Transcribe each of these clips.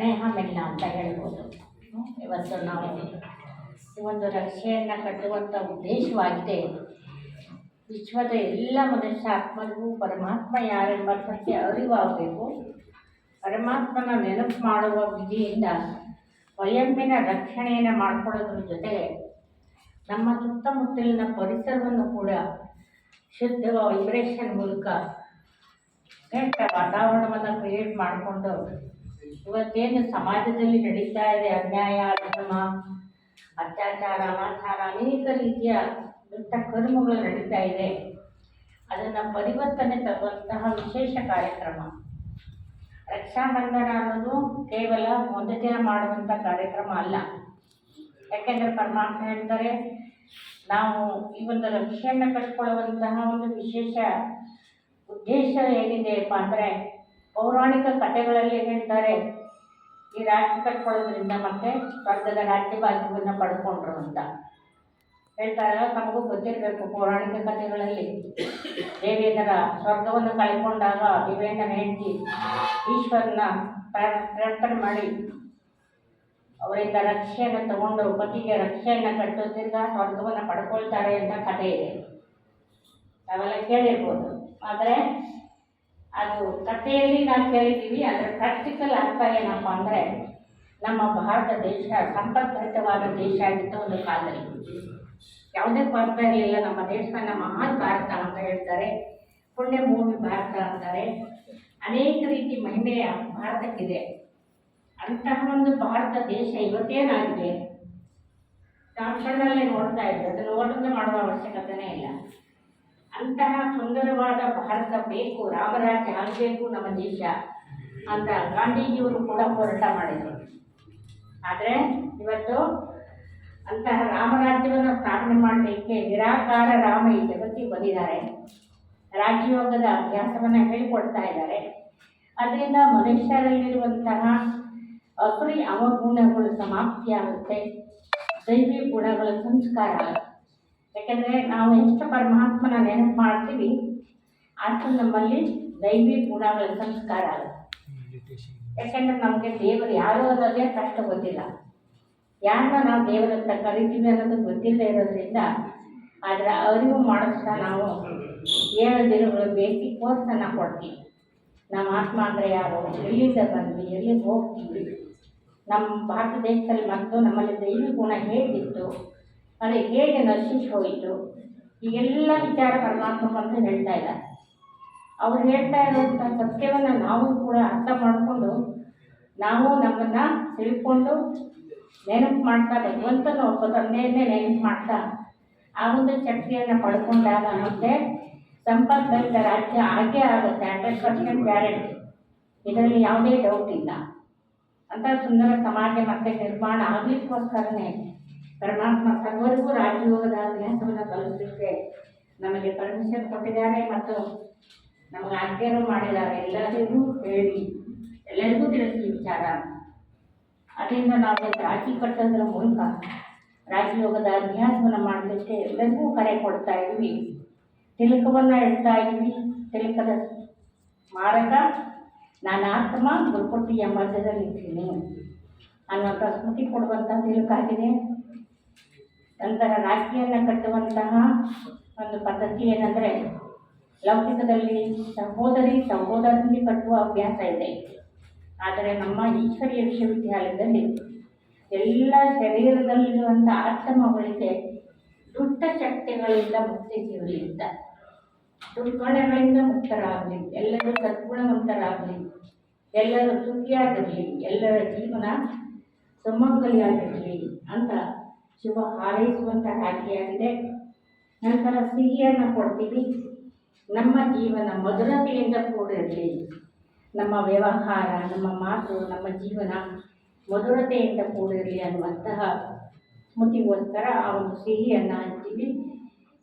ಸ್ನೇಹ ಮಿಲ್ಲ ಅಂತ ಹೇಳ್ಬೋದು. ಇವತ್ತು ನಾವು ಈ ಒಂದು ರಕ್ಷೆಯನ್ನು ಕಟ್ಟುವಂಥ ಉದ್ದೇಶವಾಗಿದೆ ವಿಶ್ವದ ಎಲ್ಲ ಮನುಷ್ಯ ಆತ್ಮರಿಗೂ ಪರಮಾತ್ಮ ಯಾರೆಂಬ ಸತ್ಯ ಅರಿವಾಗಬೇಕು ಪರಮಾತ್ಮನ ನೆನಪು ಮಾಡುವ ವಿಧಿಯಿಂದ ಸ್ವಯಂಬಿನ ರಕ್ಷಣೆಯನ್ನು ಮಾಡಿಕೊಳ್ಳೋದ್ರ ಜೊತೆಗೆ ನಮ್ಮ ಸುತ್ತಮುತ್ತಲಿನ ಪರಿಸರವನ್ನು ಕೂಡ ಶುದ್ಧ ವೈಬ್ರೇಷನ್ ಮೂಲಕ ವಾತಾವರಣವನ್ನು ಕ್ರಿಯೇಟ್ ಮಾಡಿಕೊಂಡು ಇವತ್ತೇನು ಸಮಾಜದಲ್ಲಿ ನಡೀತಾ ಇದೆ ಅನ್ಯಾಯ, ಅಧರ್ಮ, ಅತ್ಯಾಚಾರ ಅನಾಚಾರ ಅನೇಕ ರೀತಿಯ ದುಷ್ಟ ಕರ್ಮಗಳು ನಡೀತಾ ಇದೆ. ಅದನ್ನು ಪರಿವರ್ತನೆ ತರುವಂತಹ ವಿಶೇಷ ಕಾರ್ಯಕ್ರಮ. ರಕ್ಷಾಬಂಧನ ಅನ್ನೋದು ಕೇವಲ ಒಂದು ದಿನ ಮಾಡುವಂಥ ಕಾರ್ಯಕ್ರಮ ಅಲ್ಲ. ಯಾಕೆಂದರೆ ಪರಮಾತ್ಮ ಹೇಳ್ತಾರೆ, ನಾವು ಈ ಒಂದು ರಕ್ಷೆಯನ್ನು ಕಟ್ಕೊಳ್ಳುವಂತಹ ಒಂದು ವಿಶೇಷ ಉದ್ದೇಶ ಏನಿದೆಯಪ್ಪ ಅಂದರೆ ಪೌರಾಣಿಕ ಕಥೆಗಳಲ್ಲಿ ಹೇಳ್ತಾರೆ ಈ ರಾಜ್ಯ ಕಟ್ಕೊಳ್ಳೋದ್ರಿಂದ ಮತ್ತೆ ಸ್ವರ್ಗದ ರಾಜ್ಯ ಭಾಗ್ಯವನ್ನು ಪಡ್ಕೊಂಡ್ರು ಅಂತ. ಹೇಳ್ತಾರಲ್ಲ, ತಮಗೂ ಗೊತ್ತಿರಬೇಕು ಪೌರಾಣಿಕ ಕಥೆಗಳಲ್ಲಿ. ದೇವೇಂದ್ರ ಸ್ವರ್ಗವನ್ನು ಕಳ್ಕೊಂಡಾಗ ದೇವೇಂದ್ರನ ಹೆಂಡತಿ ಈಶ್ವರನ ಪ್ರ- ಪ್ರಾರ್ಥನೆ ಮಾಡಿ, ಅವರಿಂದ ರಕ್ಷೆಯನ್ನು ತಗೊಂಡು ಪತಿಗೆ ರಕ್ಷೆಯನ್ನು ಕಟ್ಟೋದ್ರಿಂದ ಸ್ವರ್ಗವನ್ನು ಪಡ್ಕೊಳ್ತಾರೆ ಅಂತ ಕಥೆ ಇದೆ. ನಾವೆಲ್ಲ ಕೇಳಿರ್ಬೋದು. ಆದರೆ ಅದು ಕಥೆಯಲ್ಲಿ ನಾವು ಕೇಳಿದ್ದೀವಿ ಅದರ ಪ್ರಾಕ್ಟಿಕಲ್ ಅರ್ಥ ಏನಪ್ಪ ಅಂದರೆ ನಮ್ಮ ಭಾರತ ದೇಶ ಸಂಪದ್ಭರಿತವಾದ ದೇಶ ಆಗಿತ್ತು ಒಂದು ಕಾಲದಲ್ಲಿ. ಯಾವುದೇ ಕೊರತೆ ಇರಲಿಲ್ಲ, ನಮ್ಮ ದೇಶವನ್ನು ಮಹಾನ್ ಭಾರತ ಅಂತ ಹೇಳ್ತಾರೆ, ಪುಣ್ಯ ಭೂಮಿ ಭಾರತ ಅಂತಾರೆ. ಅನೇಕ ರೀತಿ ಮಹಿಮೆಯ ಭಾರತಕ್ಕಿದೆ. ಅಂತಹ ಒಂದು ಭಾರತ ದೇಶ ಇವತ್ತೇನಾಗಿದೆ? ನಾವು ನೋಡ್ತಾ ಇದ್ವಿ ಅದನ್ನು ನೋಡೋದೇ ಮಾಡುವ ಅವಶ್ಯಕತೆನೇ ಇಲ್ಲ. ಅಂತಹ ಸುಂದರವಾದ ಭಾರತ ಬೇಕು, ರಾಮರಾಜ್ಯ ಆಗಬೇಕು ನಮ್ಮ ದೇಶ ಅಂತ ಗಾಂಧೀಜಿಯವರು ಕೂಡ ಹೋರಾಟ ಮಾಡಿದರು. ಆದರೆ ಇವತ್ತು ಅಂತಹ ರಾಮರಾಜ್ಯವನ್ನು ಸ್ಥಾಪನೆ ಮಾಡಲಿಕ್ಕೆ ನಿರಾಕಾರ ರಾಮ ಈ ಜಗತ್ತಿಗೆ ಬಂದಿದ್ದಾರೆ. ರಾಜಯೋಗದ ಅಭ್ಯಾಸವನ್ನು ಹೇಳಿಕೊಡ್ತಾ ಇದ್ದಾರೆ. ಅದರಿಂದ ಮನುಷ್ಯರಲ್ಲಿರುವಂತಹ ಅಸುರಿ ಅವಗುಣಗಳು ಸಮಾಪ್ತಿಯಾಗುತ್ತೆ. ದೈವಿ ಗುಣಗಳ ಸಂಸ್ಕಾರ ಯಾಕೆಂದರೆ ನಾವು ಎಷ್ಟು ಪರಮಾತ್ಮನ ನೆನಪು ಮಾಡ್ತೀವಿ ಅಷ್ಟು ನಮ್ಮಲ್ಲಿ ದೈವಿ ಗುಣಗಳ ಸಂಸ್ಕಾರ ಆಗುತ್ತೆ ಯಾಕಂದರೆ ನಮಗೆ ದೇವರು ಯಾರು ಅನ್ನೋದೇ ಕಷ್ಟ ಗೊತ್ತಿಲ್ಲ. ಯಾರನ್ನ ನಾವು ದೇವರಂತ ಕರಿತೀವಿ ಅನ್ನೋದು ಗೊತ್ತಿಲ್ಲ ಇರೋದ್ರಿಂದ ಅದರ ಅರಿವು ಮಾಡಿಸ್ತಾ ನಾವು ಏಳು ದಿನಗಳು ಬೇಸಿಕ್ ಕೋರ್ಸನ್ನು ಕೊಡ್ತೀವಿ. ನಮ್ಮ ಆತ್ಮ ಅಂದರೆ ಯಾರು? ಎಲ್ಲಿಂದ ಬಂದ್ವಿ? ಎಲ್ಲಿಗೆ ಹೋಗ್ತೀವಿ? ನಮ್ಮ ಭಾರತ ದೇಶದಲ್ಲಿ ಮತ್ತು ನಮ್ಮಲ್ಲಿ ದೈವಿ ಗುಣ ಹೇಗಿತ್ತು? ಅದು ಹೇಗೆ ನಶಿಸಿ ಹೋಯಿತು? ಈಗೆಲ್ಲ ವಿಚಾರ ಪರಮಾತ್ಮ ಬಂದು ಹೇಳ್ತಾ ಇಲ್ಲ. ಅವ್ರು ಹೇಳ್ತಾ ಇರುವಂಥ ಸತ್ಯವನ್ನು ನಾವು ಕೂಡ ಅರ್ಥ ಮಾಡಿಕೊಂಡು ನಾವು ನಮ್ಮನ್ನು ತಿಳ್ಕೊಂಡು ನೆನಪು ಮಾಡ್ತಾ ಭಗವಂತನ ಒಬ್ಬ ತಂದೆಯನ್ನೇ ನೆನಪು ಮಾಡ್ತಾ ಆ ಒಂದು ಶಕ್ತಿಯನ್ನು ಪಡ್ಕೊಂಡಾಗ ಮತ್ತೆ ಸಂಪದ್ಭರಿತ ರಾಜ್ಯ ಆಗೇ ಆಗುತ್ತೆ. Hundred percent guarantee. ಇದರಲ್ಲಿ ಯಾವುದೇ ಡೌಟ್ ಇಲ್ಲ. ಅಂತ ಸುಂದರ ಸಮಾಜ ಮತ್ತೆ ನಿರ್ಮಾಣ ಆಗಲಿಕ್ಕೋಸ್ಕರನೇ ಪರಮಾತ್ಮ ಸರ್ವರಿಗೂ ರಾಜಯೋಗದ ಅಭ್ಯಾಸವನ್ನು ಕಲಿಸಲಿಕ್ಕೆ ನಮಗೆ ಪರ್ಮಿಷನ್ ಕೊಟ್ಟಿದ್ದಾರೆ ಮತ್ತು ನಮಗೆ ಆಜ್ಞೆನೂ ಮಾಡಿದ್ದಾರೆ. ಎಲ್ಲರಿಗೂ ಹೇಳಿ, ಎಲ್ಲರಿಗೂ ತಿಳಿಸಿ ವಿಚಾರ. ಅದರಿಂದ ನಾವು ರಾಜಿ ಕಟ್ಟೋದ್ರ ಮೂಲಕ ರಾಜಯೋಗದ ಅಭ್ಯಾಸವನ್ನು ಮಾಡಲಿಕ್ಕೆ ಎಲ್ಲರಿಗೂ ಕರೆ ಕೊಡ್ತಾ ಇದ್ವಿ. ತಿಲಕವನ್ನು ಇಡ್ತಾ ಇದ್ವಿ. ತಿಲಕದ ಮಾರಕ ನಾನು ಆತ್ಮ ಗುರುಪಟ್ಟಿಯ ಮಧ್ಯದಲ್ಲಿ ಇದ್ದೀನಿ ಅನ್ನುವಂಥ ಸ್ಮೃತಿ ಕೊಡುವಂಥ ತಿಲಕ ನಂತರ ರಾಖಿಯನ್ನು ಕಟ್ಟುವಂತಹ ಒಂದು ಪದ್ಧತಿ ಏನಂದರೆ ಲೌಕಿಕದಲ್ಲಿ ಸಹೋದರಿ, ಸಹೋದರನಿಗೆ ಕಟ್ಟುವ ಅಭ್ಯಾಸ ಇದೆ. ಆದರೆ ನಮ್ಮ ಈಶ್ವರೀಯ ವಿಶ್ವವಿದ್ಯಾಲಯದಲ್ಲಿ ಎಲ್ಲ ಶರೀರದಲ್ಲಿರುವಂಥ ಆತ್ಮಗಳಿಗೆ ದುಷ್ಟ ಶಕ್ತಿಗಳಿಂದ ಮುಕ್ತಿ ಸಿಗಲಿ ಅಂತ ದುರ್ಗುಣಗಳಿಂದ ಮುಕ್ತರಾಗಲಿ, ಎಲ್ಲರೂ ಸದ್ಗುಣವಂತರಾಗಲಿ, ಎಲ್ಲರೂ ಸುಖಿಯಾಗಿರಲಿ, ಎಲ್ಲರ ಜೀವನ ಸುಮಂಗಲಿಯಾಗಿರಲಿ ಅಂತ ಶುಭ ಹಾರೈಸುವಂಥ ರಾಖಿಯಾಗಿದೆ ನಂತರ ಸಿಹಿಯನ್ನು ಕೊಡ್ತೀವಿ. ನಮ್ಮ ಜೀವನ ಮಧುರತೆಯಿಂದ ಕೂಡಿರಲಿ. ನಮ್ಮ ವ್ಯವಹಾರ, ನಮ್ಮ ಮಾತು, ನಮ್ಮ ಜೀವನ ಮಧುರತೆಯಿಂದ ಕೂಡಿರಲಿ ಅನ್ನುವಂತಹ ಸ್ಮೃತಿಗೋಸ್ಕರ ಆ ಒಂದು ಸಿಹಿಯನ್ನು ಹಂಚ್ತೀವಿ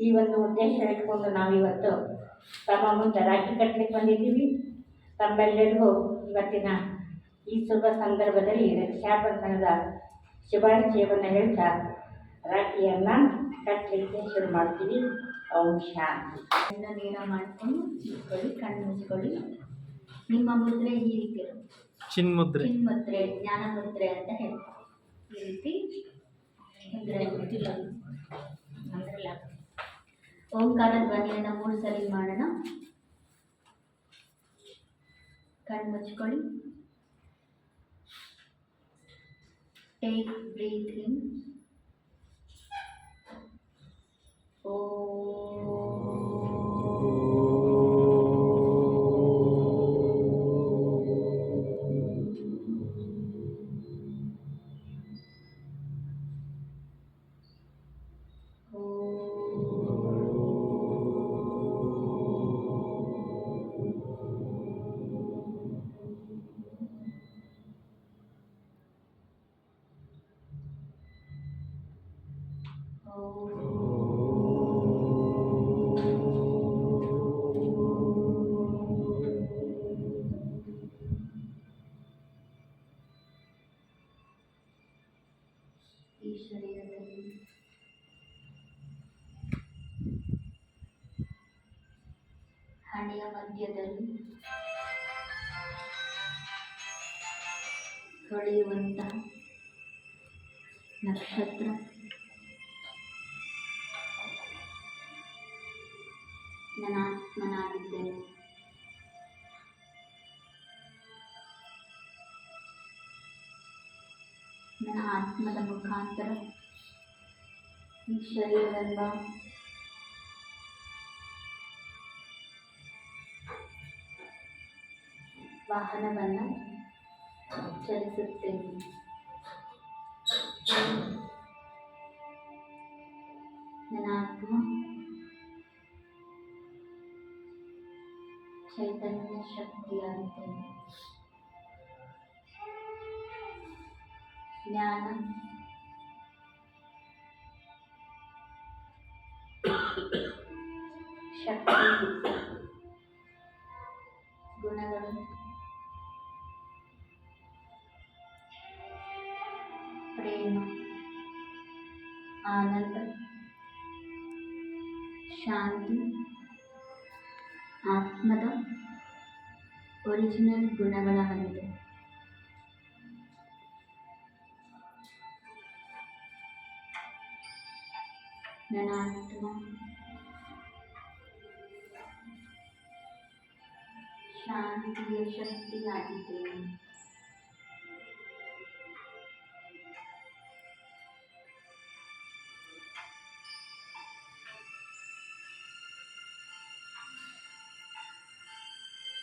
ಈ ಒಂದು ಉದ್ದೇಶ ಇಟ್ಕೊಂಡು ನಾವಿವತ್ತು ತಮ್ಮ ಮುಂದೆ ರಾಖಿ ಕಟ್ಟಲಿಕ್ಕೆ ಬಂದಿದ್ದೀವಿ. ತಮ್ಮೆಲ್ಲರಿಗೂ ಇವತ್ತಿನ ಈ ಶುಭ ಸಂದರ್ಭದಲ್ಲಿ ರಕ್ಷಾಬಂಧನದ ಶುಭಾಶಯವನ್ನು ಹೇಳ್ತಾ ರಾಖಿಯನ್ನು ಕಟ್ಟಲಿಕ್ಕೆ ಶುರು ಮಾಡ್ತೀವಿ. ಓಂ ಶಾಂತಿ. ಎಲ್ಲ ನೀರ ಮಾಡಿಕೊಂಡು ಮುಚ್ಕೊಳ್ಳಿ ಕಣ್ಣು ಮುಚ್ಕೊಳ್ಳಿ. ನಿಮ್ಮ ಮುದ್ರೆ ಈ ರೀತಿ. ಚಿನ್ ಮುದ್ರೆ. ಚಿನ್ ಮುದ್ರೆ ಜ್ಞಾನ ಮುದ್ರೆ ಅಂತ ಹೇಳ್ತಾರೆ. ಈ ರೀತಿ ಮುದ್ರೆ ಗೊತ್ತಿಲ್ಲ ಅಂದ್ರಲ್ಲ. ಓಂಕಾರ ಧ್ವನಿಯನ್ನು ಮೂರು ಸರಿ ಮಾಡೋಣ. ಕಣ್ಣು ಮುಚ್ಕೊಳ್ಳಿ. ಟೇಕ್ ಬ್ರೀತ್ ಇನ್ ಓ ಮಧ್ಯದಲ್ಲಿ ಹೊಳೆಯುವಂತಹ ನಕ್ಷತ್ರ ನನ್ನ ಆತ್ಮನಾಗಿದ್ದೇನೆ ನನ್ನ ಆತ್ಮದ ಮುಖಾಂತರ ಈ ಶರೀರವೆಂಬ ವಾಹನವನ್ನು ಚಲಿಸುತ್ತೇನೆ ನನ್ನ ಆತ್ಮ ಚೈತನ್ಯ ಶಕ್ತಿಯಾಗಿದ್ದೇನೆ ಜ್ಞಾನ ಶಕ್ತಿ ಗುಣಗಳು ಪ್ರೇಮ ಆನಂದ ಶಾಂತಿ ಆತ್ಮದ ಒರಿಜಿನಲ್ ಗುಣಗಳಾಗಿದೆ ನನ್ನ ಆತ್ಮ ಶಾಂತಿಯ ಶಕ್ತಿಯಾಗಿದ್ದೇನೆ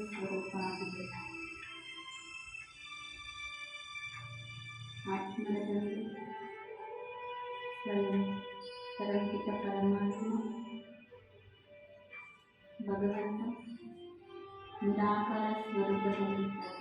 ದಿವ್ಯ ಸ್ವರೂಪ ಆಗಿದೆ ಆತ್ಮದಲ್ಲಿ ಸ್ವಯಂ ಪರಂಪಿತ ಪರಮಾತ್ಮ ಭಗವಂತ ನಿರಾಕಾರ ಸ್ವರೂಪದಲ್ಲಿದ್ದಾರೆ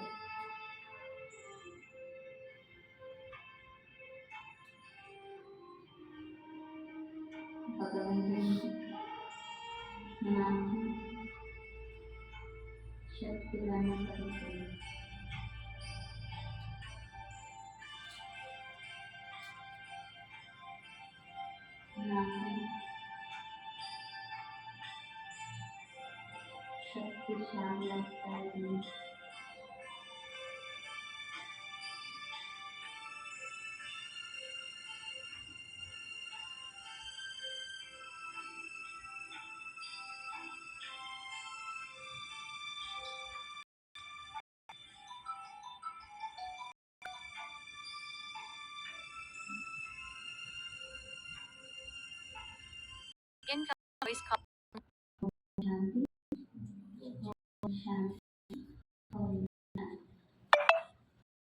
Income voice call.